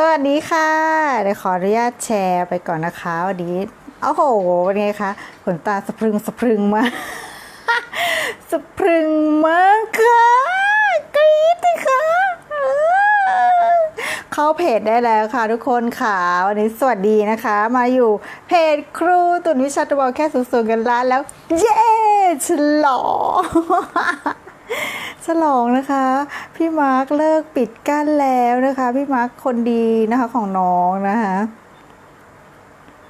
สวัสดีค่ะเดี๋ยวขออนุญาตแชร์ไปก่อนนะคะวันนี้โอ้โหเป็นไงคะขนตาสะพรึงสะพรึงมากสะพรึงมากค่ะกรี๊ดเลยค่ะเข้าเพจได้แล้วค่ะทุกคนค่ะวันนี้สวัสดีนะคะ มาอยู่เพจครูตุนวิชาตบอลแค่สูงๆกันล้านแล้ว เย้ฉลอง ฉลองนะคะ พี่มาร์คเลิกปิดกั้นแล้วนะคะ พี่มาร์คคนดีนะคะของน้องนะคะ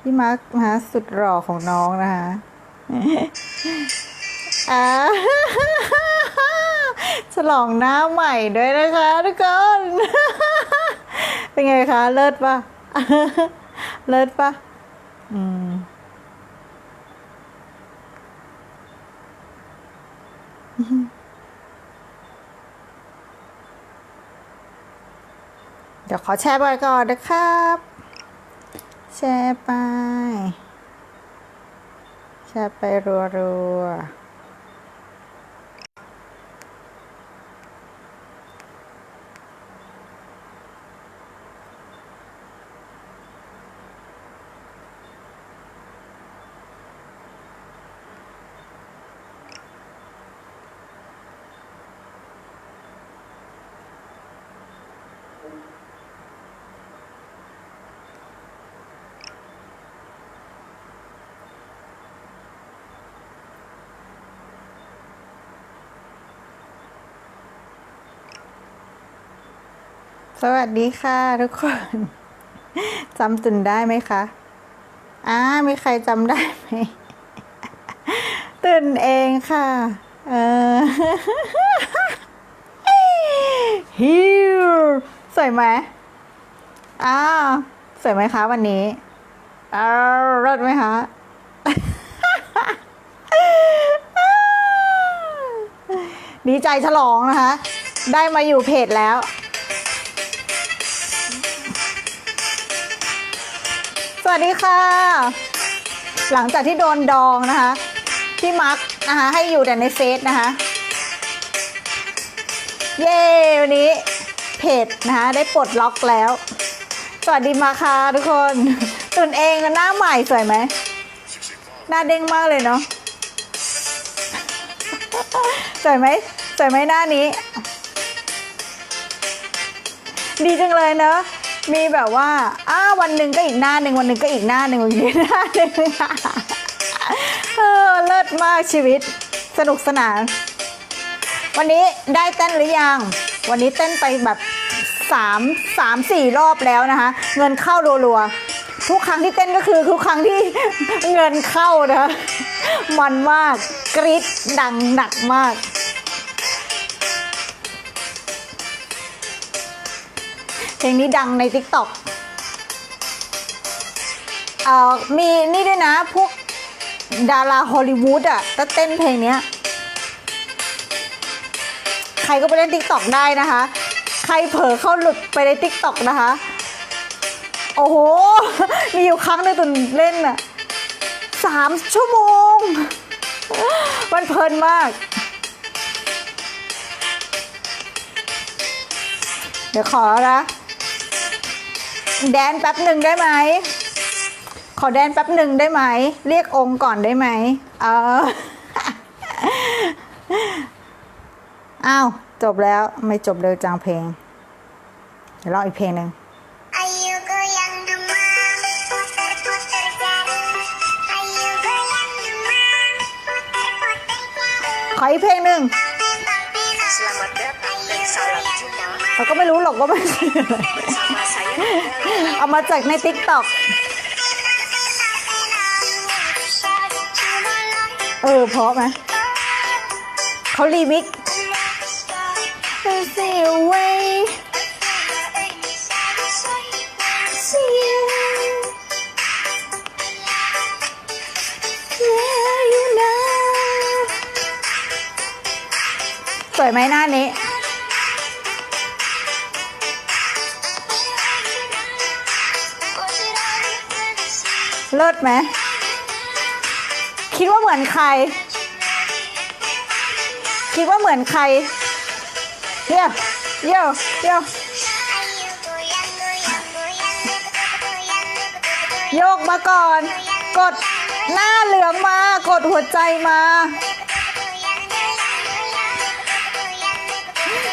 พี่มาร์คนะคะสุดหล่อของน้องนะคะอ่าฉลองหน้าใหม่ด้วยนะคะทุกคนเป็นไงคะ เลิศปะเลิศปะอืม เดี๋ยวขอแชร์ไปก่อนนะครับ แชร์ไป แชร์ไปรัวๆ สวัสดีค่ะทุกคนจำตุนได้ไหมคะอ่ามีใครจำได้ไหมตุนเองค่ะ เออฮิวสวยไหมอ้าวสวยไหมคะวันนี้อ้าวรอดไหมคะดีใจฉลองนะคะ ได้มาอยู่เพจแล้ว วัสดีค่ะ หลังจากที่โดนดองนะคะพี่มาร์คนะคะให้อยู่แต่ในเฟซนะคะ เย้วันนี้เพจนะคะได้ปลดล็อกแล้ว สวัสดีมาค่ะทุกคนตุนเองหน้าใหม่สวยไหมหน้าเด้งมากเลยเนาะสวยไหมสวยไหมหน้านี้ ดีจังเลยเนอะ มีแบบว่า อ้าวันหนึ่งก็อีกหน้าหนึ่งวันหนึ่งก็อีกหน้าหนึ่งอีกหน้าหนึ่งเออเลิศมากชีวิต สนุกสนาน วันนี้ได้เต้นหรือยัง วันนี้เต้นไปแบบสามสามสี่รอบแล้วนะคะ เงินเข้ารัวๆทุกครั้งที่เต้นก็คือทุกครั้งที่เงินเข้านะมันมากกรี๊ดดังหนักมาก เพลงนี้ดังใน t ิ k t o k เอ่อมีนี่ด้วยนะ พวกดาราฮอลลีวูดอะก็เต้นเพลงเนี้ย ใครก็ไปเล่น t ิ k t o k ได้นะคะ ใครเผลอเข้าหลุดไปใน t ิ k t o k นะคะ โอ้โห มีอยู่ครั้งหนึงตุนเล่นอะสามชั่วโมง มันเพลินมาก เดี๋ยวขอนะ แดนแป๊บหนึ่งได้ไหม ขอแดนแป๊บหนึ่งได้ไหม เรียกองค์ก่อนได้ไหม เอออ้าว จบแล้วไม่จบเร็วจังเพลง เดี๋ยวลองอีกเพลงหนึ่ง Ayo goyang demam, puter-puter jarum. Ayo goyang demam, puter-puter jarum. ขออีกเพลงหนึ่ง Sampai Selamat datang dan salam jumpa เราก็ไม่รู้หรอกว่ามัน bersama saya Nela. เอามาจากในติ๊กต็อกเออเพราะไหมเขารีมิกสวยไหมหน้านี้ เลิศไหม คิดว่าเหมือนใคร คิดว่าเหมือนใครเยี่ยเยี่ยเยี่ยโยกมาก่อน กดหน้าเหลืองมา กดหัวใจมา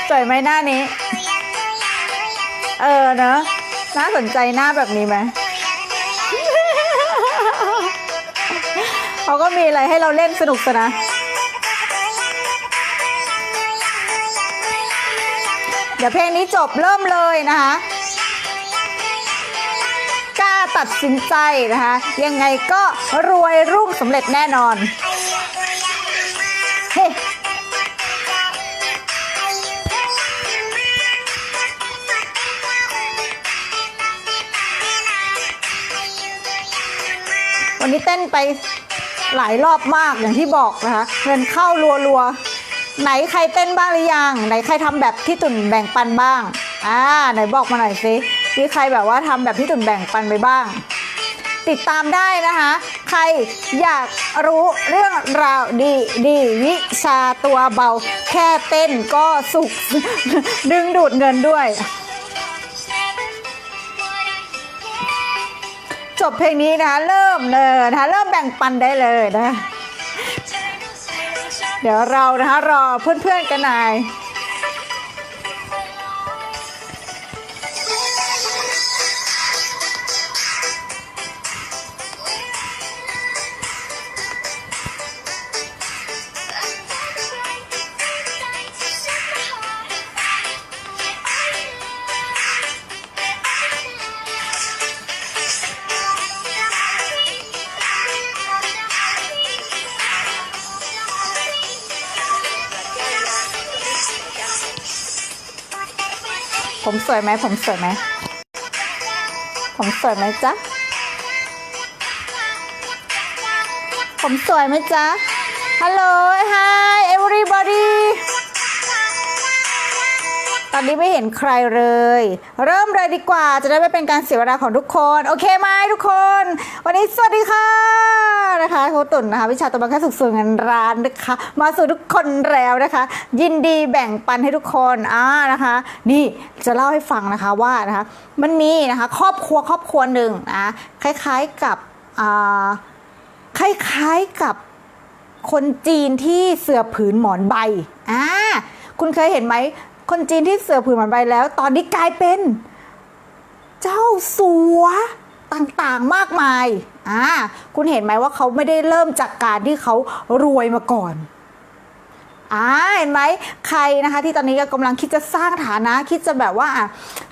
สวยไหมหน้านี้ เออเนอะน่าสนใจหน้าแบบนี้ไหม เขาก็มีอะไรให้เราเล่นสนุกสนานเดี๋ยวเพลงนี้จบเริ่มเลยนะคะกล้าตัดสินใจนะคะ ยังไงก็รวยรุ่งสำเร็จแน่นอนเฮ้วันนี้เต้นไป หลายรอบมากอย่างที่บอกนะคะ เงินเข้ารัวๆ ไหนใครเต้นบ้างหรือยัง ไหนใครทำแบบที่ตุ่นแบ่งปันบ้าง อ่า ไหนบอกมาหน่อยสิมีใครแบบว่าทำแบบที่ตุ่นแบ่งปันไปบ้าง ติดตามได้นะคะ ใครอยากรู้เรื่องราวดีดีวิชาตัวเบา แค่เต้นก็สุข ดึงดูดเงินด้วย บเพลงนี้นะคะเริ่มเลยนะคะเริ่มแบ่งปันได้เลยนะ เดี๋ยวเรานะคะรอเพื่อนๆกันหน่อย ผมสวยไหมผมสวยไหมผมสวยไหมจ๊ะ ผมสวยไหมจ๊ะ ฮัลโหล hi everybody ตอนนี้ไม่เห็นใครเลย เริ่มเลยดีกว่า จะได้ไม่เป็นการเสียเวลาของทุกคน โอเคไหมทุกคน วันนี้สวัสดีค่ะนะคะโคตุนนะคะวิชาตัวบังคับสุขส่วนเงินร้านนะคะ มาสู่ทุกคนแล้วนะคะ ยินดีแบ่งปันให้ทุกคนอ่านะคะ นี่ จะเล่าให้ฟังนะคะว่านะคะมันมีนะคะครอบครัวครอบครัวหนึ่งนะคล้ายๆกับคล้ายๆกับคนจีนที่เสือผืนหมอนใบอ่าคุณเคยเห็นไหมคนจีนที่เสือผืนหมอนใบแล้ว ตอนนี้กลายเป็นเจ้าสัวต่างๆมากมายอ่าคุณเห็นไหมว่าเขาไม่ได้เริ่มจากการที่เขารวยมาก่อน อ่าเห็นไหมใครนะคะที่ตอนนี้ก็กำลังคิดจะสร้างฐานะคิดจะแบบว่า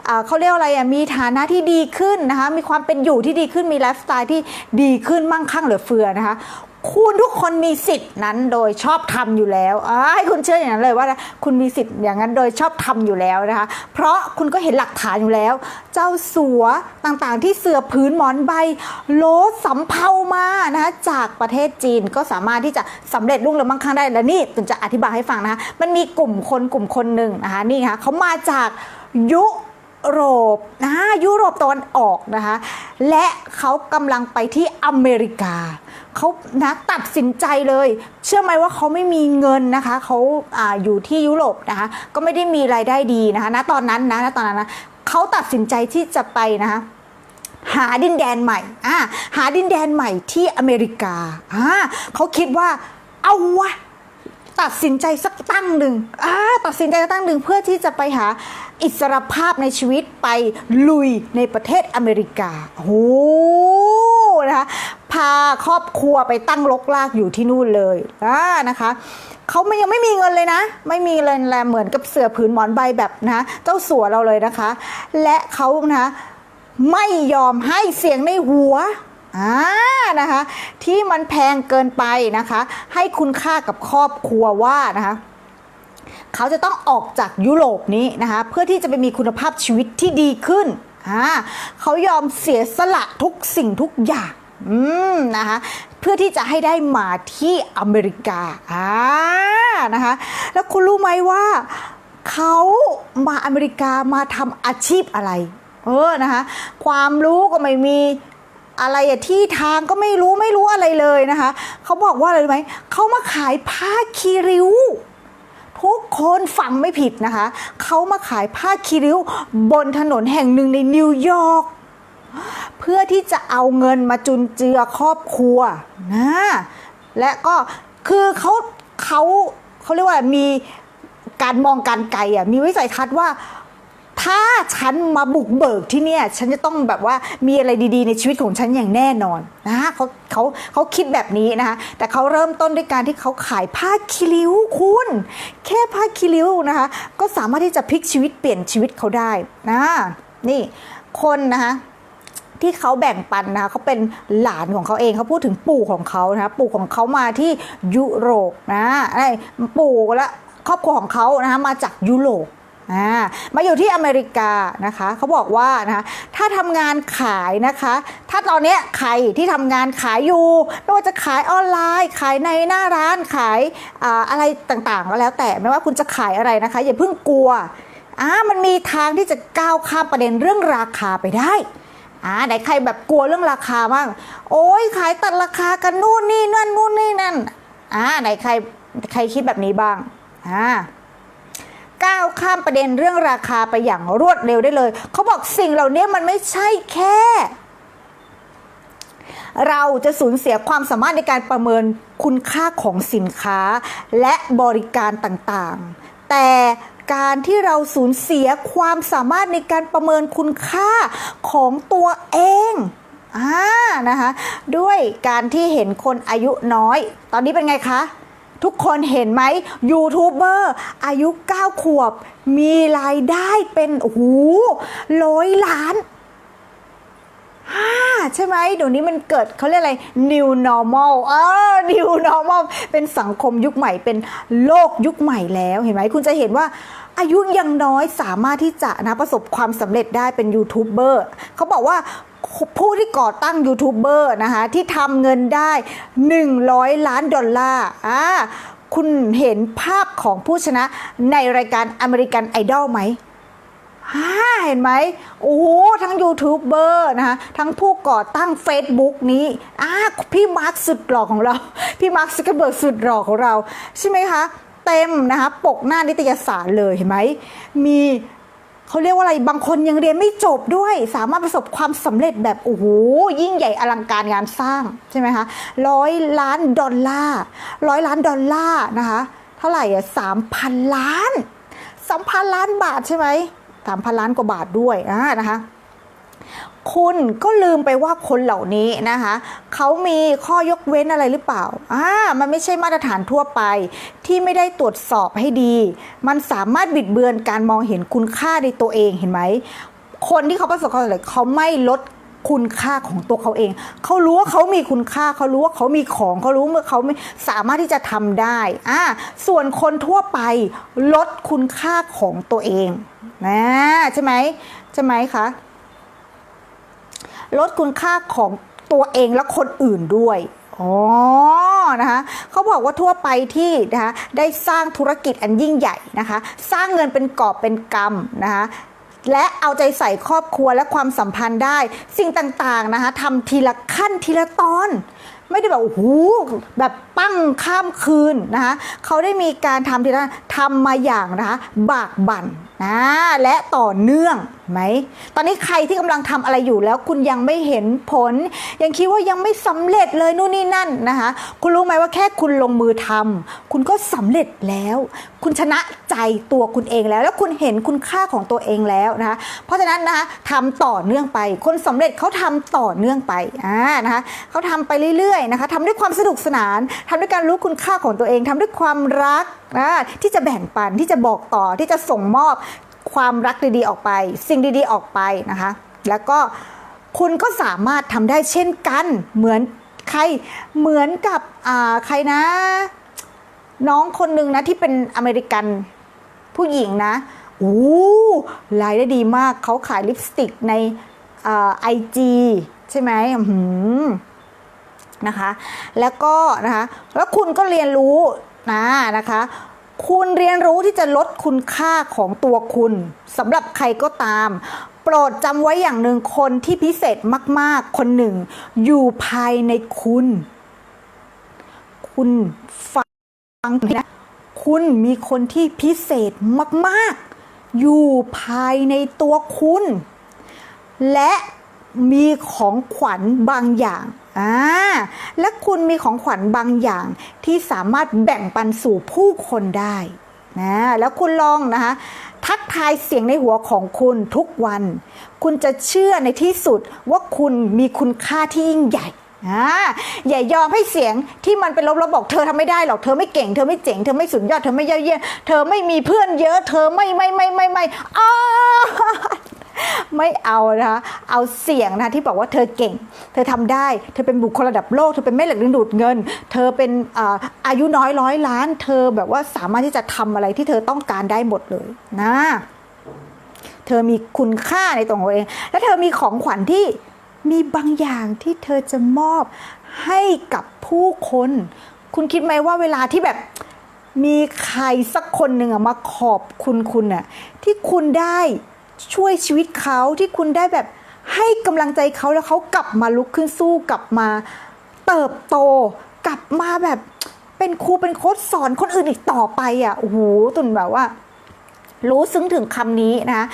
อ่าเขาเรียกว่าอะไรอะมีฐานะที่ดีขึ้นนะคะมีความเป็นอยู่ที่ดีขึ้นมีไลฟ์สไตล์ที่ดีขึ้นมั่งคั่งเหลือเฟือนะคะ คุณทุกคนมีสิทธิ์นั้นโดยชอบทำอยู่แล้วอให้คุณเชื่ออย่างนั้นเลยว่า คุณมีสิทธิ์อย่างนั้นโดยชอบทำอยู่แล้วนะคะ เพราะคุณก็เห็นหลักฐานอยู่แล้ว เจ้าสัวต่างๆ ที่เสือพื้นหมอนใบโลสำเภามานะคะจากประเทศจีนก็สามารถที่จะสำเร็จรุ่งเรืองมั่งคั่งได้และนี่ตุนจะอธิบายให้ฟังนะคะมันมีกลุ่มคนกลุ่มคนหนึ่งนะคะนี่ค่ะเขามาจากยุโรปนะยุโรปตะวันออกนะคะและเขากำลังไปที่อเมริกา เขานะตัดสินใจเลย เชื่อไหมว่าเขาไม่มีเงินนะคะเขาอาอยู่ที่ยุโรปนะคะก็ไม่ได้มีรายได้ดีนะคะณตอนนั้นนะณตอนนั้นนะเขาตัดสินใจที่จะไปนะคะหาดินแดนใหม่อ่าหาดินแดนใหม่ที่อเมริกาอ่าเขาคิดว่าเอาวะ ตัดสินใจสักตั้งหนึ่งอ่าตัดสินใจสักตั้งหนึ่งเพื่อที่จะไปหาอิสรภาพในชีวิตไปลุยในประเทศอเมริกาโหนะคะพาครอบครัวไปตั้งลกลากอยู่ที่นู่นเลยอ่านะคะเขาไม่ยังไม่มีเงินเลยนะ ไม่มีเงินแลเหมือนกับเสือผืนหมอนใบแบบนะเจ้าสัวเราเลยนะคะ และเขานะคะไม่ยอมให้เสียงในหัว อ่านะคะที่มันแพงเกินไปนะคะ ให้คุณค่ากับครอบครัวว่านะคะเขาจะต้องออกจากยุโรปนี้นะคะเพื่อที่จะไปมีคุณภาพชีวิตที่ดีขึ้นอ่าเขายอมเสียสละทุกสิ่งทุกอย่างอืมนะคะเพื่อที่จะให้ได้มาที่อเมริกาอ่านะคะแล้วคุณรู้ไหมว่าเขามาอเมริกามาทำอาชีพอะไร เออนะคะความรู้ก็ไม่มี อะไรอะที่ทางก็ไม่รู้ไม่รู้อะไรเลยนะคะเขาบอกว่าอะไรรู้ไหมเขามาขายผ้าคีริ้วทุกคนฟังไม่ผิดนะคะ เขามาขายผ้าคีริ้วบนถนนแห่งหนึ่งในนิวยอร์กเพื่อที่จะเอาเงินมาจุนเจือครอบครัวนะและก็คือเขาเขาเขาเรียกว่ามีการมองการไกลอะมีวิสัยทัศน์ว่า ถ้าฉันมาบุกเบิกที่เนี่ย ฉันจะต้องแบบว่ามีอะไรดีๆ ในชีวิตของฉันอย่างแน่นอนนะเขาเขาเขาคิดแบบนี้นะคะแต่เขาเริ่มต้นด้วยการที่เขาขายผ้าคีริ้วคุณ แค่ผ้าคีริ้วนะคะ ก็สามารถที่จะพลิกชีวิตเปลี่ยนชีวิตเขาได้นะนี่คนนะคะที่เขาแบ่งปันนะคะเขาเป็นหลานของเขาเองเขาพูดถึงปู่ของเขานะคะปู่ของเขามาที่ยุโรปนะไอ้ปู่และครอบครัวของเขานะคะมาจากยุโรป อ่ามาอยู่ที่อเมริกานะคะเขาบอกว่านะคะถ้าทำงานขายนะคะ ถ้าตอนนี้ใครที่ทำงานขายอยู่ไม่ว่าจะขายออนไลน์ ขายในหน้าร้านขายออะไรต่างๆก็แล้วแต่ไม่ว่าคุณจะขายอะไรนะคะ อย่าเพิ่งกลัวอ่ามันมีทางที่จะก้าวข้ามประเด็นเรื่องราคาไปได้อ่าไหนใครแบบกลัวเรื่องราคาบ้าง โอ้ยขายตัดราคากันนู่นนี่นั่นนู่นนี่นั่นอ่าไหนใครใครคิดแบบนี้บ้างอ่า ก้าวข้ามประเด็นเรื่องราคาไปอย่างรวดเร็วได้เลย เขาบอกสิ่งเหล่านี้มันไม่ใช่แค่ เราจะสูญเสียความสามารถในการประเมินคุณค่าของสินค้าและบริการต่างๆ แต่การที่เราสูญเสียความสามารถในการประเมินคุณค่าของตัวเองอ่านะคะด้วยการที่เห็นคนอายุน้อย ตอนนี้เป็นไงคะ ทุกคนเห็นไหมยูทูบเบอร์อายุ 9 ขวบ มีรายได้เป็นโอ้โหร้อยล้านอ่าใช่ไหมเดี๋ยวนี้มันเกิดเขาเรียกอะไร new normal เออ new normal เป็นสังคมยุคใหม่เป็นโลกยุคใหม่แล้วเห็นไหมคุณจะเห็นว่า อายุยังน้อยสามารถที่จะนะประสบความสำเร็จได้เป็นยูทูบเบอร์เขาบอกว่าผู้ที่ก่อตั้งยูทูบเบอร์นะคะที่ทำเงินได้ 100 ล้านดอลลาร์อ่าคุณเห็นภาพของผู้ชนะในรายการอเมริกันไอดอลไหมฮ่าเห็นไหมโอ้โหทั้งยูทูบเบอร์นะคะทั้งผู้ก่อตั้ง Facebook นี้อ่าพี่มาร์คสุดหล่อของเรา พี่มาร์คซักเกอร์เบิร์กสุดหล่อของเรา ใช่ไหมคะ เต็มนะคะปกหน้านิตยสารเลยเห็นไหมมีเขาเรียกว่าอะไรบางคนยังเรียนไม่จบด้วย สามารถประสบความสำเร็จแบบโอ้โหยิ่งใหญ่อลังการงานสร้างใช่ไหมคะร้อยล้านดอลลาร์ร้อยล้านดอลลาร์นะคะเท่าไหร่อะสามพันล้านสามพันล้านบาทใช่ไหมสามพันล้านกว่าบาทด้วยอ่านะคะ คุณก็ลืมไปว่าคนเหล่านี้นะคะเขามีข้อยกเว้นอะไรหรือเปล่าอ่ามันไม่ใช่มาตรฐานทั่วไป ที่ไม่ได้ตรวจสอบให้ดี มันสามารถบิดเบือนการมองเห็นคุณค่าในตัวเองเห็นไหม คนที่เขาประสบความสำเร็จเขาไม่ลดคุณค่าของตัวเขาเอง เขารู้ว่าเขามีคุณค่า เขารู้ว่าเขามีของ เขารู้เมื่อเขาสามารถที่จะทำได้อ่าส่วนคนทั่วไปลดคุณค่าของตัวเองนะใช่ไหมใช่ไหมคะ ลดคุณค่าของตัวเองและคนอื่นด้วยอ๋อนะคะเขาบอกว่าทั่วไปที่นะคะได้สร้างธุรกิจอันยิ่งใหญ่นะคะ สร้างเงินเป็นกอบเป็นกำนะคะและเอาใจใส่ครอบครัวและความสัมพันธ์ได้ สิ่งต่างๆนะคะทำทีละขั้นทีละตอน ไม่ได้แบบโอ้โหแบบปั้งข้ามคืนนะคะเขาได้มีการทำทีละทำมาอย่างนะคะบากบั่นนะและต่อเนื่องไหมตอนนี้ใครที่กำลังทำอะไรอยู่แล้วคุณยังไม่เห็นผล ยังคิดว่ายังไม่สำเร็จเลยนู่นนี่นั่นนะคะคุณรู้ไหมว่าแค่คุณลงมือทำคุณก็สำเร็จแล้ว คุณชนะใจตัวคุณเองแล้ว แล้วคุณเห็นคุณค่าของตัวเองแล้วนะคะเพราะฉะนั้นนะคะทำต่อเนื่องไป คนสำเร็จเขาทำต่อเนื่องไปอ่านะคะเขาทำไปเรื่อยๆนะคะทำด้วยความสนุกสนานทำด้วยการรู้คุณค่าของตัวเองทำด้วยความรักนะที่จะแบ่งปันที่จะบอกต่อที่จะส่งมอบความรักดีๆออกไป สิ่งดีๆออกไปนะคะ แล้วก็คุณก็สามารถทำได้เช่นกันเหมือนใครเหมือนกับใครนะ น้องคนหนึ่งนะที่เป็นอเมริกันผู้หญิงนะโอ้รายได้ดีมากเขาขายลิปสติกในไอจีใช่ไหมอื้อหือ นะคะ แล้วก็นะคะแล้วคุณก็เรียนรู้นะนะคะ คุณเรียนรู้ที่จะลดคุณค่าของตัวคุณสำหรับใครก็ตาม โปรดจำไว้อย่างหนึ่งคนที่พิเศษมาก ๆ คนหนึ่ง อยู่ภายในคุณ คุณฟังนะคุณมีคนที่พิเศษมาก ๆ อยู่ภายในตัวคุณ และมีของขวัญบางอย่าง อ่าและคุณมีของขวัญบางอย่างที่สามารถแบ่งปันสู่ผู้คนได้นะแล้วคุณลองนะคะทักทายเสียงในหัวของคุณทุกวัน คุณจะเชื่อในที่สุดว่าคุณมีคุณค่าที่ยิ่งใหญ่อ่าอย่ายอมให้เสียงที่มันเป็นลบๆบอกเธอทำไม่ได้หรอกเธอไม่เก่งเธอไม่เจ๋งเธอไม่สุดยอดเธอไม่เย่าเยี่ยมเธอไม่มีเพื่อนเยอะ เธอไม่ไม่ไม่ไม่ไม่อ้า ไม่เอานะคะเอาเสียงนะที่บอกว่าเธอเก่ง เธอทำได้ เธอเป็นบุคคลระดับโลก เธอเป็นแม่เหล็กดึงดูดเงิน เธอเป็นอาอายุน้อยร้อยล้าน เธอแบบว่าสามารถที่จะทำอะไรที่เธอต้องการได้หมดเลยนะ เธอมีคุณค่าในตัวของเอง และเธอมีของขวัญที่มีบางอย่างที่เธอจะมอบให้กับผู้คน คุณคิดไหมว่าเวลาที่แบบมีใครสักคนหนึ่งอะมาขอบคุณคุณอะที่คุณได้ ช่วยชีวิตเขาที่คุณได้แบบให้กำลังใจเขาแล้วเขากลับมาลุกขึ้นสู้กลับมาเติบโต กลับมาแบบเป็นครูเป็นโค้ชสอนคนอื่นอีกต่อไปอะโอ้โหตุนแบบว่า รู้ซึ้งถึงคำนี้นะ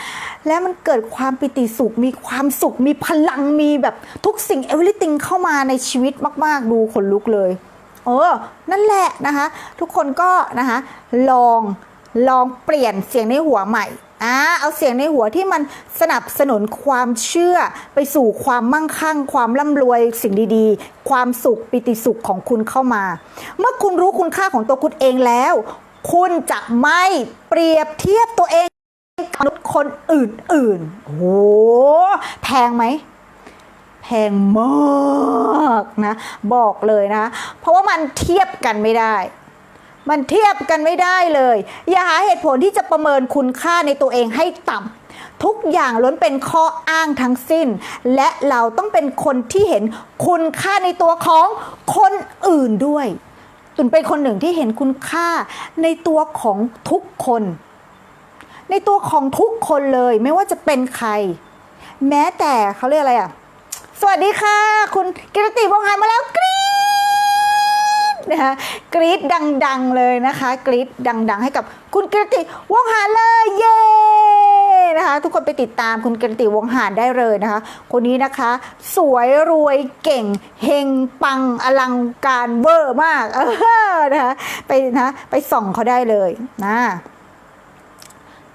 และมันเกิดความปิติสุข มีความสุข มีพลังมีแบบทุกสิ่ง everything เข้ามาในชีวิตมาก ๆ ดูขนลุกเลยเออนั่นแหละนะคะ ทุกคนก็นะคะลองลองเปลี่ยนเสียงในหัวใหม่ อ่าเอาเสียงในหัวที่มันสนับสนุนความเชื่อไปสู่ความมั่งคั่ง ความร่ำรวยสิ่งดีๆ ความสุขปิติสุขของคุณเข้ามา เมื่อคุณรู้คุณค่าของตัวคุณเองแล้ว คุณจะไม่เปรียบเทียบตัวเองกับมนุษย์คนอื่นๆโอ้โหแพงไหมแพงมากนะ บอกเลยนะ เพราะว่ามันเทียบกันไม่ได้ มันเทียบกันไม่ได้เลย อย่าหาเหตุผลที่จะประเมินคุณค่าในตัวเองให้ต่ำทุกอย่างล้วนเป็นข้ออ้างทั้งสิ้น และเราต้องเป็นคนที่เห็นคุณค่าในตัวของคนอื่นด้วยตุนเป็นคนหนึ่งที่เห็นคุณค่าในตัวของทุกคน ในตัวของทุกคนเลยไม่ว่าจะเป็นใคร แม้แต่เขาเรียกอะไรอะ สวัสดีค่ะ คุณกิรติวงศ์หานมาแล้วก นะคะกรี๊ดดัง ๆ เลยนะคะ กรี๊ดดัง ๆ ให้กับคุณกิรติวงหานเลยเย้นะคะ ทุกคนไปติดตามคุณกิรติวงหานได้เลยนะคะ คนนี้นะคะ สวยรวยเก่งเฮงปังอลังการเวอร์มากเออนะคะไปนะไปส่องเขาได้เลยนะ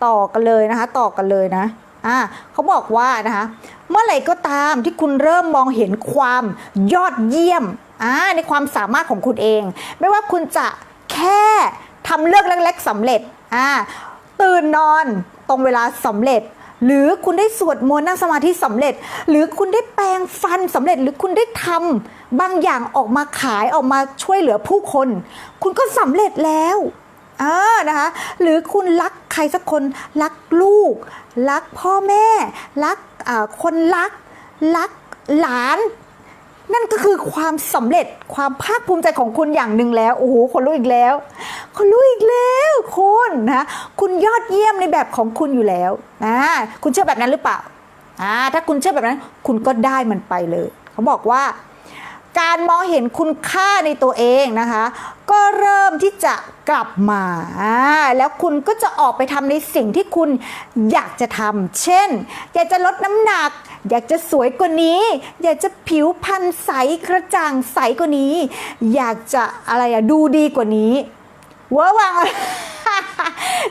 ต่อกันเลยนะคะ ต่อกันเลยนะอ่าเขาบอกว่านะคะ เมื่อไหร่ก็ตามที่คุณเริ่มมองเห็นความยอดเยี่ยม อ่าในความสามารถของคุณเอง ไม่ว่าคุณจะแค่ทำเลือกเล็กๆสำเร็จอ่าตื่นนอนตรงเวลาสำเร็จ หรือคุณได้สวดมนต์นั่งสมาธิสำเร็จ หรือคุณได้แปลงฟันสำเร็จ หรือคุณได้ทำบางอย่างออกมาขายออกมาช่วยเหลือผู้คน คุณก็สำเร็จแล้วอ่านะคะหรือคุณรักใครสักคนรักลูก รักพ่อแม่ รักคนรัก รักหลาน นั่นก็คือความสำเร็จความภาคภูมิใจของคุณอย่างหนึ่งแล้วโอ้โหคนรู้อีกแล้วคนรู้อีกแล้วคุณนะคุณยอดเยี่ยมในแบบของคุณอยู่แล้วนะคุณเชื่อแบบนั้นหรือเปล่าอ่าถ้าคุณเชื่อแบบนั้น คุณก็ได้มันไปเลย เขาบอกว่า การมองเห็นคุณค่าในตัวเองนะคะ ก็เริ่มที่จะกลับมาแล้วคุณก็จะออกไปทำในสิ่งที่คุณอยากจะทำเช่น อยากจะลดน้ำหนัก อยากจะสวยกว่านี้ อยากจะผิวพรรณใสกระจ่างใสกว่านี้ อยากจะอะไรอะดูดีกว่านี้เวอร์วัง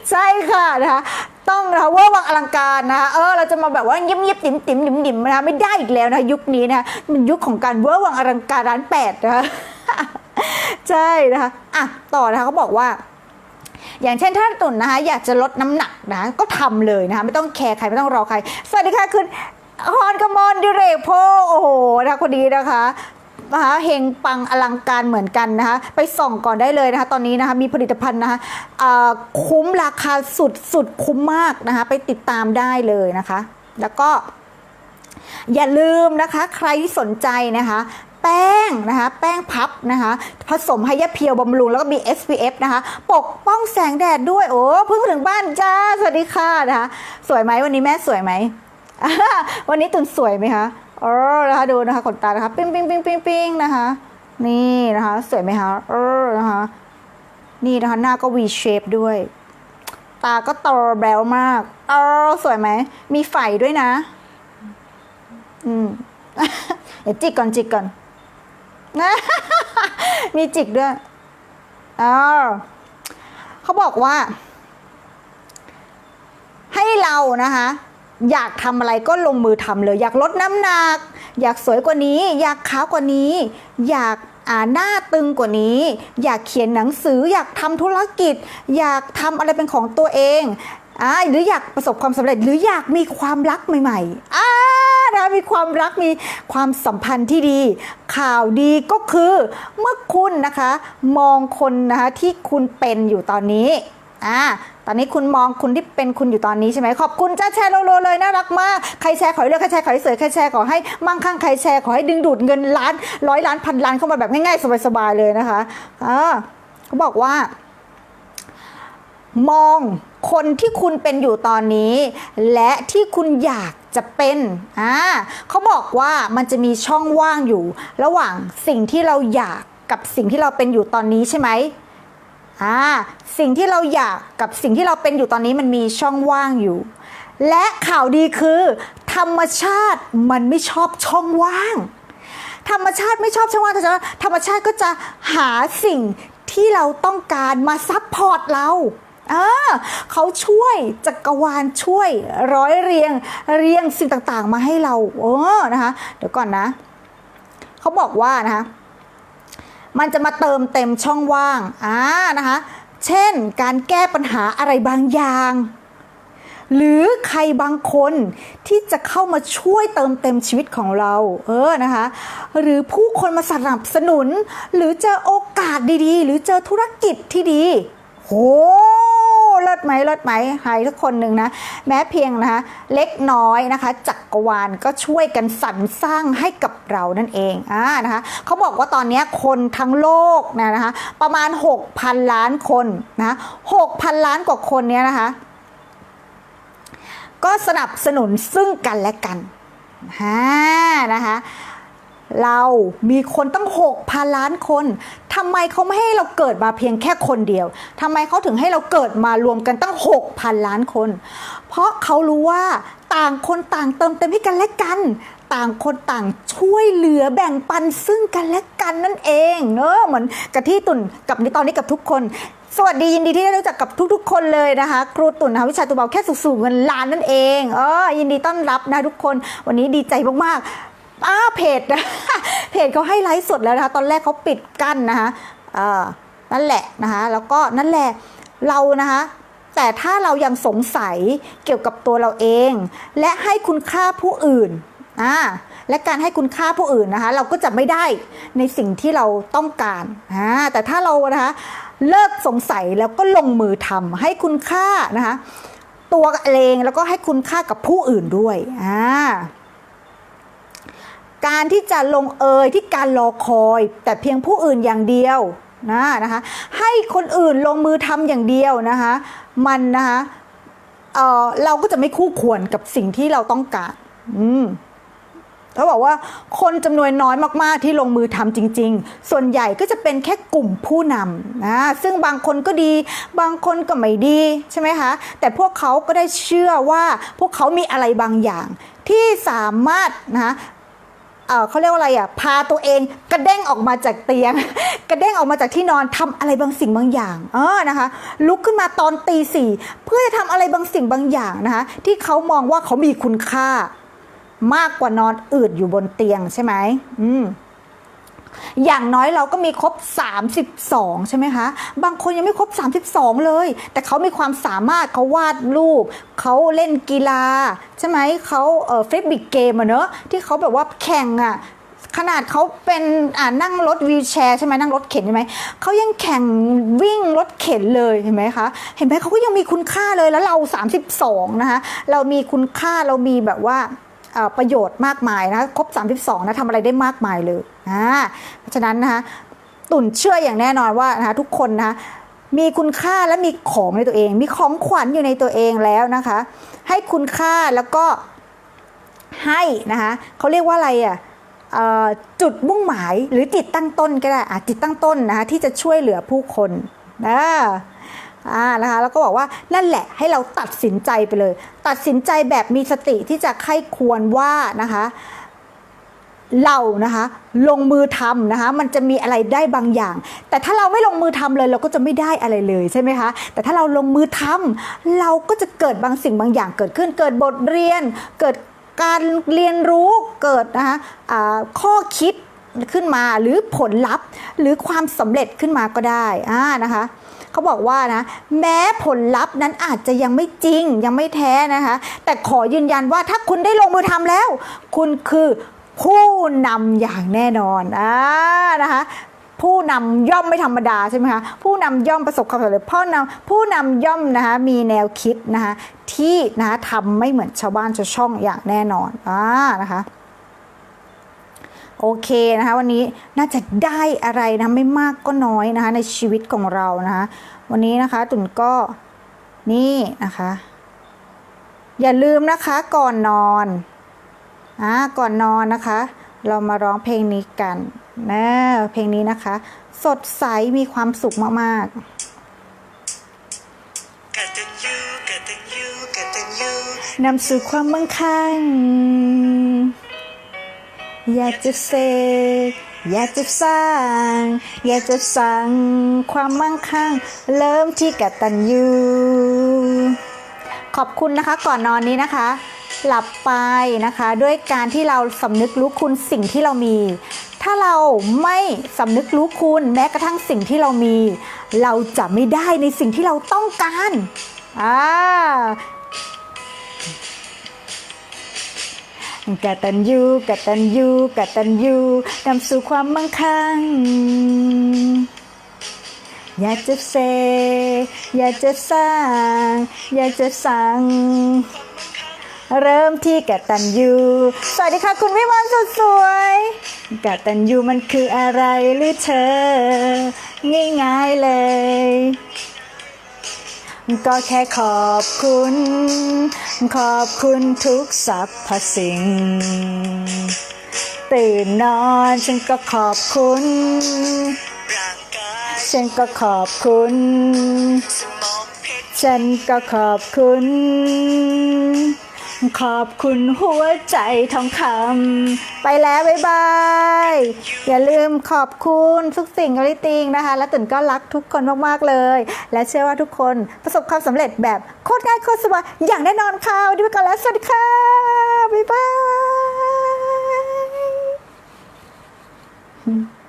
ใช่ค่ะนะคะต้องนะคะเวอร์วังอลังการนะคะเออเราจะมาแบบว่าเงียบๆติ๋มติ๋มดิ่มดิ่มนะคะไม่ได้อีกแล้วนะยุคนี้นะมันยุคของการเวอร์วังอลังการร้านแปดนะคะใช่นะคะอะต่อนะคะเขาบอกว่าอย่างเช่นถ้าตุ่นนะคะอยากจะลดน้ำหนักนะก็ทำเลยนะคะไม่ต้องแคร์ใครไม่ต้องรอใคร สวัสดีค่ะคุณ ฮอนกมอนดิเรกโพโอ้โหนะคะคนนี้นะคะนะคะเฮงปังอลังการเหมือนกันนะคะไปส่องก่อนได้เลยนะคะตอนนี้นะคะมีผลิตภัณฑ์นะคะคุ้มราคาสุดสุดคุ้มมากนะคะไปติดตามได้เลยนะคะ แล้วก็อย่าลืมนะคะใครที่สนใจนะคะแป้งนะคะแป้งพับนะคะผสมไฮยาเพียวบำรุงแล้วก็มี SPF นะคะปกป้องแสงแดดด้วยโอ้เพิ่งถึงบ้านจ้าสวัสดีค่ะนะคะสวยไหมวันนี้แม่สวยไหม วันนี้ตุนสวยไหมคะเออนะคะดูนะคะขนตานะคะปิ้งปิ้งปิ้งปิ้งปิ้งนะคะ นี่นะคะสวยไหมคะเออนะคะนี่นะคะหน้าก็ V shape ด้วย ตาก็โตแบลมาก เออสวยไหม มีไฝด้วยนะ อืมเดี๋ยวจิกก่อนจิกก่อนนะมีจิกด้วยอ้าวเขาบอกว่า ให้เรานะคะ อยากทำอะไรก็ลงมือทำเลย อยากลดน้ำหนัก อยากสวยกว่านี้ อยากขาวกว่านี้ อยากาหน้าตึงกว่านี้ อยากเขียนหนังสือ อยากทำธุรกิจ อยากทำอะไรเป็นของตัวเองอ่าหรืออยากประสบความสำเร็จหรืออยากมีความรักใหม่ๆอ่านะมีความรักมีความสัมพันธ์ที่ดี ข่าวดีก็คือเมื่อคุณนะคะ มองคนนะคะที่คุณเป็นอยู่ตอนนี้ อ่าตอนนี้คุณมองคุณที่เป็นคุณอยู่ตอนนี้ใช่ไหมขอบคุณจ้าแชร์โลโลเลยน่ารักมากใครแชร์ขอให้เลือกใครแชร์ขอให้เสวยใครแชร์ขอให้มั่งคั่งใครแชร์ขอให้ดึงดูดเงินล้านร้อยล้านพันล้านเข้ามาแบบง่ายๆสบายๆเลยนะคะอ่าเขาบอกว่า มองคนที่คุณเป็นอยู่ตอนนี้ และที่คุณอยากจะเป็นอ่าเขาบอกว่ามันจะมีช่องว่างอยู่ ระหว่างสิ่งที่เราอยากกับสิ่งที่เราเป็นอยู่ตอนนี้ใช่ไหม อ่าสิ่งที่เราอยากกับสิ่งที่เราเป็นอยู่ตอนนี้มันมีช่องว่างอยู่ และข่าวดีคือ ธรรมชาติมันไม่ชอบช่องว่าง ธรรมชาติไม่ชอบช่องว่างแต่ว่าธรรมชาติก็จะหาสิ่งที่เราต้องการมาซัพพอร์ตเราเออเขาช่วยจักรวาลช่วยร้อยเรียงเรียงสิ่งต่างๆ มาให้เราเออนะคะ เดี๋ยวก่อนนะ เขาบอกว่านะคะ มันจะมาเติมเต็มช่องว่างอ่านะคะ เช่นการแก้ปัญหาอะไรบางอย่าง หรือใครบางคนที่จะเข้ามาช่วยเติมเต็มชีวิตของเรา เออนะคะ หรือผู้คนมาสนับสนุน หรือเจอโอกาสดีๆ หรือเจอธุรกิจที่ดีโห เลิศไหมเลิศไหมใครทุกคนหนึ่งนะ แม้เพียงนะคะ เล็กน้อยนะคะ จักรวาลก็ช่วยกันสรรสร้างให้กับเรานั่นเองอ่านะคะเขาบอกว่าตอนนี้คนทั้งโลกนะนะคะ ประมาณ 6,000 ล้านคนนะ6,000ล้านกว่าคนเนี้ยนะคะ ก็สนับสนุนซึ่งกันและกันฮ่านะคะ เรามีคนตั้ง6พันล้านคนทำไมเขาไม่ให้เราเกิดมาเพียงแค่คนเดียวทำไมเขาถึงให้เราเกิดมารวมกันตั้ง6พันล้านคน เพราะเขารู้ว่าต่างคนต่างเติมเต็มให้กันและกัน ต่างคนต่างช่วยเหลือแบ่งปันซึ่งกันและกันนั่นเองเนอะเหมือนกับที่ตุ่นกับในตอนนี้กับทุกคนสวัสดียินดีที่ได้รู้จักกับทุก ๆ คนเลยนะคะ ครูตุ่นนะคะวิชาตัวเบาแค่สูงๆเงินล้านนั่นเองเออยินดีต้อนรับนะทุกคน วันนี้ดีใจมากๆ อ้าเพจนะเพจเขาให้ไลฟ์สดแล้วนะคะ ตอนแรกเขาปิดกั้นนะคะเออนั่นแหละนะคะ แล้วก็นั่นแหละเรานะคะแต่ถ้าเรายังสงสัยเกี่ยวกับตัวเราเอง และให้คุณค่าผู้อื่นอ่าและการให้คุณค่าผู้อื่นนะคะ เราก็จะไม่ได้ในสิ่งที่เราต้องการอ่าแต่ถ้าเรานะคะเลิกสงสัยแล้วก็ลงมือทำให้คุณค่านะคะตัวเองแล้วก็ให้คุณค่ากับผู้อื่นด้วยอ่า การที่จะลงเอยที่การรอคอย แต่เพียงผู้อื่นอย่างเดียวนะนะคะให้คนอื่นลงมือทำอย่างเดียวนะคะมันนะคะเออเราก็จะไม่คู่ควรกับสิ่งที่เราต้องการอืมเขาบอกว่าคนจำนวนน้อยมากๆที่ลงมือทำจริง ๆ ส่วนใหญ่ก็จะเป็นแค่กลุ่มผู้นำนะซึ่งบางคนก็ดี บางคนก็ไม่ดีใช่ไหมคะ แต่พวกเขาก็ได้เชื่อว่าพวกเขามีอะไรบางอย่างที่สามารถนะ เขาเรียกว่าอะไรอะ พาตัวเองกระเด้งออกมาจากเตียง กระเด้งออกมาจากที่นอนทำอะไรบางสิ่งบางอย่างเออนะคะ ลุกขึ้นมาตอนตีสี่เพื่อจะทำอะไรบางสิ่งบางอย่างนะคะ ที่เขามองว่าเขามีคุณค่ามากกว่านอนอืดอยู่บนเตียงใช่ไหมอืม อย่างน้อยเราก็มีครบ 32 ใช่ไหมคะ บางคนยังไม่ครบ 32 เลย แต่เขามีความสามารถเขาวาดรูป เขาเล่นกีฬา ใช่ไหมเขาเอ่อฟลิปบิกเกมอะเนอะที่เขาแบบว่าแข่งอะขนาดเขาเป็นอ่านั่งรถวีลแชร์ใช่ไหมนั่งรถเข็นใช่ไหมเขายังแข่งวิ่งรถเข็นเลยเห็นไหมคะเห็นไหมเขาก็ยังมีคุณค่าเลยแล้วเรา 32 นะคะเรามีคุณค่าเรามีแบบว่า ประโยชน์มากมายนะครบ 32นะทำอะไรได้มากมายเลยนะเพราะฉะนั้นนะคะตุ่นเชื่ออย่างแน่นอนว่านะคะทุกคนนะมีคุณค่าและมีของในตัวเอง มีของขวัญอยู่ในตัวเองแล้วนะคะ ให้คุณค่าแล้วก็ให้นะคะเขาเรียกว่าอะไรอะเอ่อจุดมุ่งหมายหรือจิตตั้งต้นก็ได้อะจิตตั้งต้นนะคะที่จะช่วยเหลือผู้คนนะ อ่านะคะแล้วก็บอกว่านั่นแหละให้เราตัดสินใจไปเลย ตัดสินใจแบบมีสติที่จะไข้ควรว่านะคะเรานะคะลงมือทำนะคะมันจะมีอะไรได้บางอย่าง แต่ถ้าเราไม่ลงมือทำเลยเราก็จะไม่ได้อะไรเลยใช่ไหมคะแต่ถ้าเราลงมือทำเราก็จะเกิดบางสิ่งบางอย่างเกิดขึ้น เกิดบทเรียน เกิดการเรียนรู้เกิดนะคะอ่าข้อคิดขึ้นมาหรือผลลัพธ์ หรือความสำเร็จขึ้นมาก็ได้อ่านะคะ เขาบอกว่านะแม้ผลลัพธ์นั้นอาจจะยังไม่จริงยังไม่แท้นะคะ แต่ขอยืนยันว่าถ้าคุณได้ลงมือทำแล้ว คุณคือผู้นำอย่างแน่นอนอ่านะคะผู้นำย่อมไม่ธรรมดาใช่ไหมคะผู้นำย่อมประสบความสำเร็จพ่อนำผู้นำย่อมนะคะมีแนวคิดนะคะที่นะะทำไม่เหมือนชาวบ้านชาวช่องอย่างแน่นอนอ่านะคะ โอเคนะคะวันนี้น่าจะได้อะไรนะไม่มากก็น้อยนะคะในชีวิตของเรานะคะวันนี้นะคะตุ่นก็นี่นะคะ อย่าลืมนะคะก่อนนอนอ่าก่อนนอนนะคะ เรามาร้องเพลงนี้กันนะเพลงนี้นะคะ สดใสมีความสุขมากๆกตัญญูกตัญญูกตัญญูนำสู่ความมั่งคั่ง อยากจะเสกอยากจะสร้าง อยากจะสั่งความมั่งคั่ง เริ่มที่กตัญญูขอบคุณนะคะก่อนนอนนี้นะคะ หลับไปนะคะ ด้วยการที่เราสำนึกรู้คุณสิ่งที่เรามี ถ้าเราไม่สำนึกรู้คุณแม้กระทั่งสิ่งที่เรามี เราจะไม่ได้ในสิ่งที่เราต้องการอ่า กตัญญูกตัญญูกตัญญูนำสู่ความมั่งคั่ง อยากจะเสกอยากจะสร้าง อยากจะสั่ง เริ่มที่กตัญญูสวัสดีค่ะคุณวิมานสุดสวยกตัญญูมันคืออะไรหรือเธอ ง่ายๆเลย ก็แค่ขอบคุณ ขอบคุณทุกสรรพสิ่ง ตื่นนอนฉันก็ขอบคุณ ฉันก็ขอบคุณ ฉันก็ขอบคุณ ขอบคุณหัวใจทองคำไปแล้วบ๊ายบาย อย่าลืมขอบคุณทุกสิ่งอริติงนะคะ และตุ่นก็รักทุกคนมาก ๆ เลย และเชื่อว่าทุกคนประสบความสำเร็จแบบโคตรง่ายโคตรสบายอย่างแน่นอนค่ะวันนี้ไปก่อนแล้วสวัสดีค่ะ บ๊ายบาย